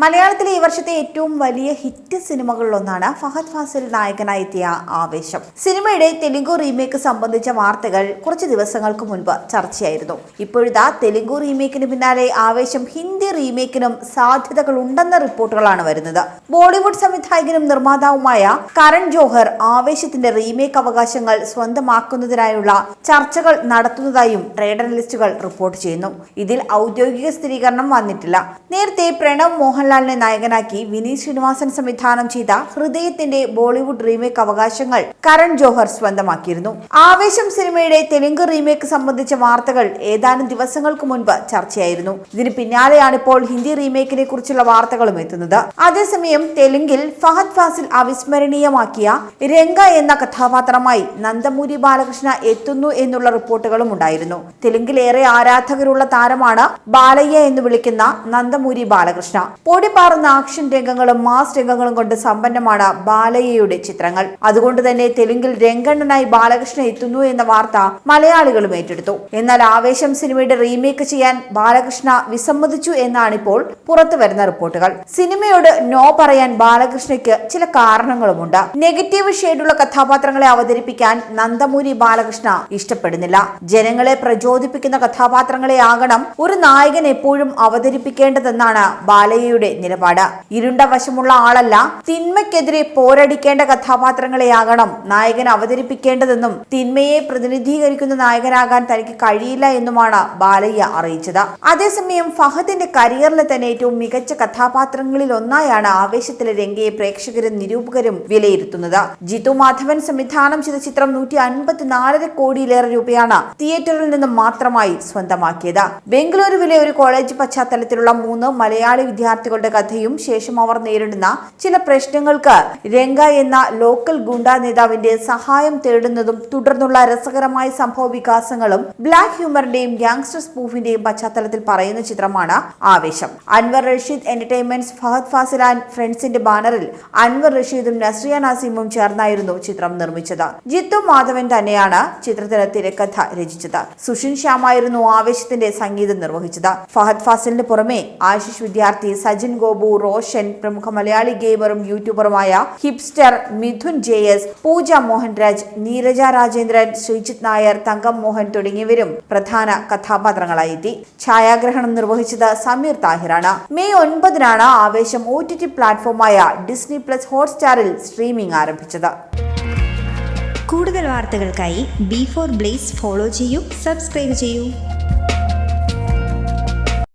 മലയാളത്തിലെ ഈ വർഷത്തെ ഏറ്റവും വലിയ ഹിറ്റ് സിനിമകളിലൊന്നാണ് ഫഹദ് ഫാസിൽ നായകനായി എത്തിയ ആവേശം. സിനിമയുടെ തെലുങ്കു റീമേക്ക് സംബന്ധിച്ച വാർത്തകൾ കുറച്ച് ദിവസങ്ങൾക്ക് മുൻപ് ചർച്ചയായിരുന്നു. ഇപ്പോഴിതാ തെലുങ്കു റീമേക്കിന് പിന്നാലെ ആവേശം ഹിന്ദി റീമേക്കിനും സാധ്യതകൾ ഉണ്ടെന്ന റിപ്പോർട്ടുകളാണ് വരുന്നത്. ബോളിവുഡ് സംവിധായകനും നിർമ്മാതാവുമായ കരൺ ജോഹർ ആവേശത്തിന്റെ റീമേക്ക് അവകാശങ്ങൾ സ്വന്തമാക്കുന്നതിനായുള്ള ചർച്ചകൾ നടത്തുന്നതായും ട്രേഡ് അനലിസ്റ്റുകൾ റിപ്പോർട്ട് ചെയ്യുന്നു. ഇതിൽ ഔദ്യോഗിക സ്ഥിരീകരണം വന്നിട്ടില്ല. നേരത്തെ പ്രണവ് മോഹൻലാലിനെ നായകനാക്കി വിനീത് ശ്രീനിവാസൻ സംവിധാനം ചെയ്ത ഹൃദയത്തിന്റെ ബോളിവുഡ് റീമേക്ക് അവകാശങ്ങൾ കരൺ ജോഹർ സ്വന്തമാക്കിയിരുന്നു. ആവേശം സിനിമയുടെ തെലുങ്ക് റീമേക്ക് സംബന്ധിച്ച വാർത്തകൾ ഏതാനും ദിവസങ്ങൾക്ക് മുൻപ് ചർച്ചയായിരുന്നു. ഇതിന് പിന്നാലെയാണ് ഇപ്പോൾ ഹിന്ദി റീമേക്കിനെ കുറിച്ചുള്ള വാർത്തകളും എത്തുന്നത്. അതേസമയം തെലുങ്കിൽ ഫഹദ് ഫാസിൽ അവിസ്മരണീയമാക്കിയ രംഗ എന്ന കഥാപാത്രമായി നന്ദമൂരി ബാലകൃഷ്ണ എത്തുന്നു എന്നുള്ള റിപ്പോർട്ടുകളും ഉണ്ടായിരുന്നു. തെലുങ്കിലേറെ ആരാധകരുള്ള താരമാണ് ബാലയ്യ എന്ന് വിളിക്കുന്ന നന്ദമൂരി ബാലകൃഷ്ണ. പൊടിപാറുന്ന ആക്ഷൻ രംഗങ്ങളും മാസ് രംഗങ്ങളും കൊണ്ട് സമ്പന്നമാണ് ബാലയ്യയുടെ ചിത്രങ്ങൾ. അതുകൊണ്ട് തന്നെ തെലുങ്കിൽ രംഗണ്ണനായി ബാലകൃഷ്ണൻ എത്തുന്നു എന്ന വാർത്ത മലയാളികളും ഏറ്റെടുത്തു. എന്നാൽ ആവേശം സിനിമയുടെ റീമേക്ക് ചെയ്യാൻ ബാലകൃഷ്ണ വിസമ്മതിച്ചു എന്നാണ് ഇപ്പോൾ പുറത്തു വരുന്ന റിപ്പോർട്ടുകൾ. സിനിമയോട് നോ പറയാൻ ബാലകൃഷ്ണയ്ക്ക് ചില കാരണങ്ങളുമുണ്ട്. നെഗറ്റീവ് ഷെയ്ഡുള്ള കഥാപാത്രങ്ങളെ അവതരിപ്പിക്കാൻ നന്ദമൂരി ബാലകൃഷ്ണ ഇഷ്ടപ്പെടുന്നില്ല. ജനങ്ങളെ പ്രചോദിപ്പിക്കുന്ന കഥാപാത്രങ്ങളെ ആകണം ഒരു നായകൻ എപ്പോഴും അവതരിപ്പിക്കേണ്ടതെന്നാണ് ബാലയ്യയുടെ നിലപാട്. ഇരുണ്ട വശമുള്ള ആളല്ല തിന്മയ്ക്കെതിരെ പോരടിക്കേണ്ട കഥാപാത്രങ്ങളെയാകണം നായകൻ അവതരിപ്പിക്കേണ്ടതെന്നും തിന്മയെ പ്രതിനിധീകരിക്കുന്ന നായകനാകാൻ തനിക്ക് കഴിയില്ല എന്നുമാണ് ബാലയ്യ അറിയിച്ചത്. അതേസമയം ഫഹദിന്റെ കരിയറിലെ തന്നെ ഏറ്റവും മികച്ച കഥാപാത്രങ്ങളിൽ ഒന്നായാണ് ആവേശത്തിലെ രംഗയെ പ്രേക്ഷകരും നിരൂപകരും വിലയിരുത്തുന്നത്. ജിത്തു മാധവൻ സംവിധാനം ചെയ്ത ചിത്രം നൂറ്റി അൻപത്തിനാലര കോടിയിലേറെ രൂപയാണ് തിയേറ്ററിൽ നിന്ന് മാത്രമായി സ്വന്തമാക്കിയത്. ബംഗളൂരുവിലെ ഒരു കോളേജ് പശ്ചാത്തലത്തിലുള്ള മൂന്ന് മലയാളി വിദ്യാർത്ഥികളുടെ കഥയും ശേഷം അവർ നേരിടുന്ന ചില പ്രശ്നങ്ങൾക്ക് രംഗ എന്ന ലോക്കൽ ഗുണ്ട നേതാവിന്റെ സഹായം തേടുന്നതും തുടർന്നുള്ള രസകരമായ സംഭവ വികാസങ്ങളും ബ്ലാക്ക് ഹ്യൂമറിന്റെയും ഗ്യാങ്സ്റ്റർ സ്പൂഫിന്റെയും പശ്ചാത്തലത്തിൽ പറയുന്ന ചിത്രമാണ് ആവേശം. അൻവർ റഷീദ് എന്റർടൈൻമെന്റ്സ് ഫഹദ് ഫാസിൽ ആൻഡ് ഫ്രണ്ട്സിന്റെ ബാനറിൽ അൻവർ റഷീദും നസ്രിയ നാസിമും ചേർന്നായിരുന്നു ചിത്രം നിർമ്മിച്ചത്. ജിത്തു മാധവൻ തന്നെയാണ് ചിത്രത്തിന് തിരക്കഥ രചിച്ചത്. സുഷിൻ ശ്യാമായിരുന്നു ആവേശത്തിന്റെ സംഗീതം നിർവഹിച്ചത്. ഫഹദ് ഫാസിലിന് പുറമെ ആശിഷ് വിദ്യാർത്ഥി സജിൻ ഗോപു റോഷൻ പ്രമുഖ മലയാളി ഗെയിമറും യൂട്യൂബറുമായ Hipster Mithun J S Pooja Mohanraj Neeraja Rajendran Sreejith Nair Thankam Mohan തുടങ്ങിയവരും പ്രധാന കഥാപാത്രങ്ങളായി എത്തി ഛായാഗ്രഹണം നിർവഹിച്ചത് സമീർ താഹിറാണ്. മെയ് ഒൻപതിനാണ് ആവേശം ഒ ടി ടി പ്ലാറ്റ്ഫോമായ ഡിസ്നി പ്ലസ് ഹോട്ട്സ്റ്റാറിൽ സ്ട്രീമിംഗ് ആരംഭിച്ചത്. കൂടുതൽ വാർത്തകൾക്കായി ബി ഫോർ ബ്ലേസ് ഫോളോ ചെയ്യൂ സബ്സ്ക്രൈബ് ചെയ്യൂ.